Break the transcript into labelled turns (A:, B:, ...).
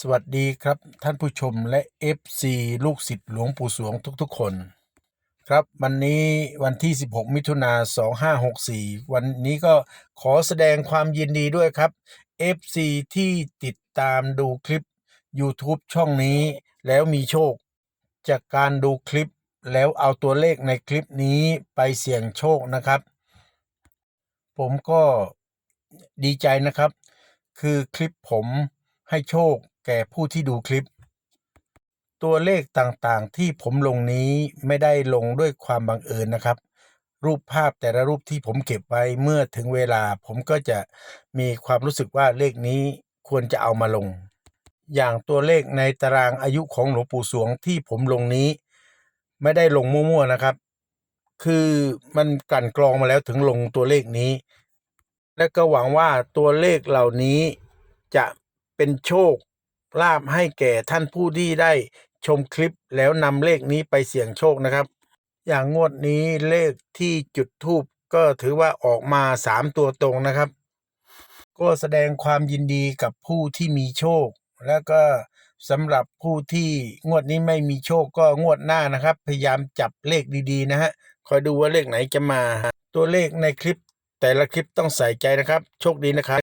A: สวัสดีครับท่านผู้ชมและ FC ลูกศิษย์หลวงปู่สวงทุกๆคน ครับวันนี้วันที่ 16 มิถุนา2564 วันนี้ก็ขอแสดงความยินดีด้วยครับ FC ที่ติดตามดูคลิป YouTube ช่องนี้แล้วมีโชค จากการดูคลิปแล้วเอาตัวเลขในคลิปนี้ไปเสี่ยงโชคนะครับ ผมก็ดีใจนะครับ คือคลิปผมให้โชค แก่ผู้ที่ดูคลิป ตัวเลขต่างๆ ที่ผมลงนี้ไม่ได้ลงด้วยความบังเอิญนะครับ รูปภาพแต่ละรูปที่ผมเก็บไว้เมื่อถึงเวลา ผมก็จะมีความรู้สึกว่าเลขนี้ควรจะเอามาลง อย่างตัวเลขในตารางอายุของหลวงปู่สวงที่ผมลงนี้ ไม่ได้ลงมั่วๆนะครับ คือมันกันกรองมาแล้วถึงลงตัวเลขนี้ และก็หวังว่าตัวเลขเหล่านี้จะเป็นโชค ลาภให้แก่ท่านผู้ที่ได้ชมคลิปแล้วนำเลขนี้ไปเสี่ยงโชคนะครับ อย่างงวดนี้เลขที่จุดทูบก็ถือว่าออกมาสามตัวตรงนะครับ ก็แสดงความยินดีกับผู้ที่มีโชค แล้วก็สำหรับผู้ที่งวดนี้ไม่มีโชคก็งวดหน้านะครับ พยายามจับเลขดีๆ นะฮะคอยดูว่าเลขไหนจะมา ตัวเลขในคลิปแต่ละคลิปต้องใส่ใจนะครับ โชคดีนะครับ